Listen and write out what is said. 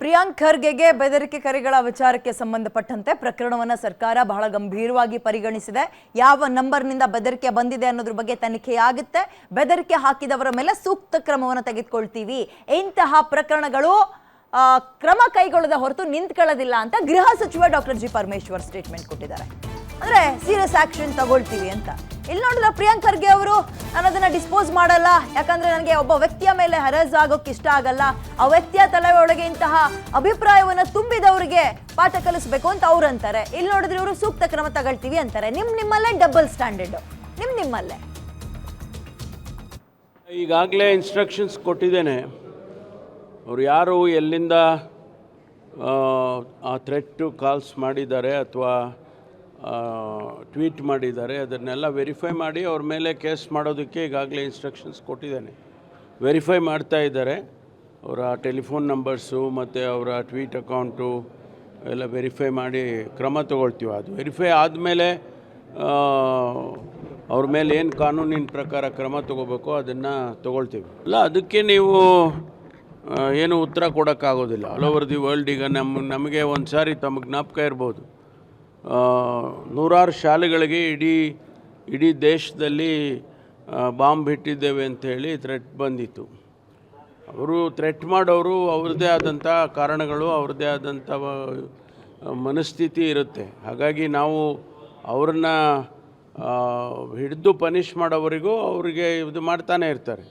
ಪ್ರಿಯಾಂಕ್ ಖರ್ಗೆಗೆ ಬೆದರಿಕೆ ಕರೆಗಳ ವಿಚಾರಕ್ಕೆ ಸಂಬಂಧಪಟ್ಟಂತೆ ಪ್ರಕರಣವನ್ನು ಸರ್ಕಾರ ಬಹಳ ಗಂಭೀರವಾಗಿ ಪರಿಗಣಿಸಿದೆ. ಯಾವ ನಂಬರ್ನಿಂದ ಬೆದರಿಕೆ ಬಂದಿದೆ ಅನ್ನೋದ್ರ ಬಗ್ಗೆ ತನಿಖೆ ಆಗುತ್ತೆ. ಬೆದರಿಕೆ ಹಾಕಿದವರ ಮೇಲೆ ಸೂಕ್ತ ಕ್ರಮವನ್ನು ತೆಗೆದುಕೊಳ್ತೀವಿ. ಇಂತಹ ಪ್ರಕರಣಗಳು ಕ್ರಮ ಕೈಗೊಳ್ಳದ ಹೊರತು ನಿಂತ್ಕೊಳ್ಳೋದಿಲ್ಲ ಅಂತ ಗೃಹ ಸಚಿವ ಡಾಕ್ಟರ್ ಜಿ ಪರಮೇಶ್ವರ್ ಸ್ಟೇಟ್ಮೆಂಟ್ ಕೊಟ್ಟಿದ್ದಾರೆ. ಅಂದರೆ ಸೀರಿಯಸ್ ಆಕ್ಷನ್ ತಗೊಳ್ತೀವಿ ಅಂತ. ಇಲ್ಲಿ ನೋಡಿದ್ರೆ ಪ್ರಿಯಾಂಕ್ ಖರ್ಗೆ ಅವರು. ನಾನು ಅದನ್ನ ಡಿಸ್ಪೋಸ್ ಮಾಡಲ್ಲ. ಯಾಕಂದ್ರೆ ನನಗೆ ಒಬ್ಬ ವ್ಯಕ್ತಿಯ ಮೇಲೆ ಹರಸ್ ಆಗೋಕೆ ಇಷ್ಟ ಆಗಲ್ಲ. ಆ ವ್ಯಕ್ತಿಯ ತಲೆ ಒಳಗೆ ಇಂತಹ ಅಭಿಪ್ರಾಯವನ್ನು ತುಂಬಿದವರಿಗೆ ಪಾಠ ಕಲಿಸ್ಬೇಕು ಅಂತ ಅವ್ರು ಅಂತಾರೆ. ಇಲ್ಲಿ ನೋಡಿದ್ರೆ ಇವರು ಸೂಕ್ತ ಕ್ರಮ ತಗೊಳ್ತೀವಿ ಅಂತಾರೆ. ನಿಮ್ ನಿಮ್ಮಲ್ಲೇ ಡಬಲ್ ಸ್ಟ್ಯಾಂಡರ್ಡ್ ನಿಮ್ ನಿಮ್ಮಲ್ಲೇ. ಈಗಾಗಲೇ ಇನ್ಸ್ಟ್ರಕ್ಷನ್ಸ್ ಕೊಟ್ಟಿದ್ದೇನೆ. ಅವರು ಯಾರು ಎಲ್ಲಿಂದ ಆ, ಥ್ರೆಟ್ಟು ಕಾಲ್ಸ್ ಮಾಡಿದ್ದಾರೆ ಅಥವಾ ಟ್ವೀಟ್ ಮಾಡಿದ್ದಾರೆ. ಅದನ್ನೆಲ್ಲ ವೆರಿಫೈ ಮಾಡಿ ಅವ್ರ ಮೇಲೆ ಕೇಸ್ ಮಾಡೋದಕ್ಕೆ ಈಗಾಗಲೇ ಇನ್ಸ್ಟ್ರಕ್ಷನ್ಸ್ ಕೊಟ್ಟಿದ್ದೇನೆ. ವೆರಿಫೈ ಮಾಡ್ತಾ ಇದ್ದಾರೆ. ಅವರ ಟೆಲಿಫೋನ್ ನಂಬರ್ಸು ಮತ್ತು ಅವರ ಟ್ವೀಟ್ ಅಕೌಂಟು ಎಲ್ಲ ವೆರಿಫೈ ಮಾಡಿ ಕ್ರಮ ತಗೊಳ್ತೀವಿ. ಅದು ವೆರಿಫೈ ಆದಮೇಲೆ ಅವ್ರ ಮೇಲೆ ಏನು ಕಾನೂನಿನ ಪ್ರಕಾರ ಕ್ರಮ ತಗೋಬೇಕು ಅದನ್ನು ತಗೊಳ್ತೀವಿ. ಅಲ್ಲ, ಅದಕ್ಕೆ ನೀವು ಏನು ಉತ್ತರ ಕೊಡೋಕ್ಕಾಗೋದಿಲ್ಲ. ಆಲ್ ಓವರ್ ದಿ ವರ್ಲ್ಡ್ ಈಗ ನಮ್ಮ ನಮಗೆ ಒಂದು ಸಾರಿ ತಮಗೆ ಜ್ಞಾಪಕ ಇರ್ಬೋದು. ನೂರಾರು ಶಾಲೆಗಳಿಗೆ ಇಡೀ ಇಡೀ ದೇಶದಲ್ಲಿ ಬಾಂಬ್ ಇಟ್ಟಿದ್ದೇವೆ ಅಂಥೇಳಿ ಥ್ರೆಟ್ ಬಂದಿತ್ತು. ಅವರು ಥ್ರೆಟ್ ಮಾಡೋರು ಅವ್ರದ್ದೇ ಆದಂಥ ಕಾರಣಗಳು, ಅವ್ರದ್ದೇ ಆದಂಥ ಮನಸ್ಥಿತಿ ಇರುತ್ತೆ. ಹಾಗಾಗಿ ನಾವು ಅವ್ರನ್ನ ಹಿಡಿದು ಪನಿಷ್ ಮಾಡೋವರೆಗೂ ಅವರಿಗೆ ಇದು ಮಾಡ್ತಾನೆ ಇರ್ತಾರೆ.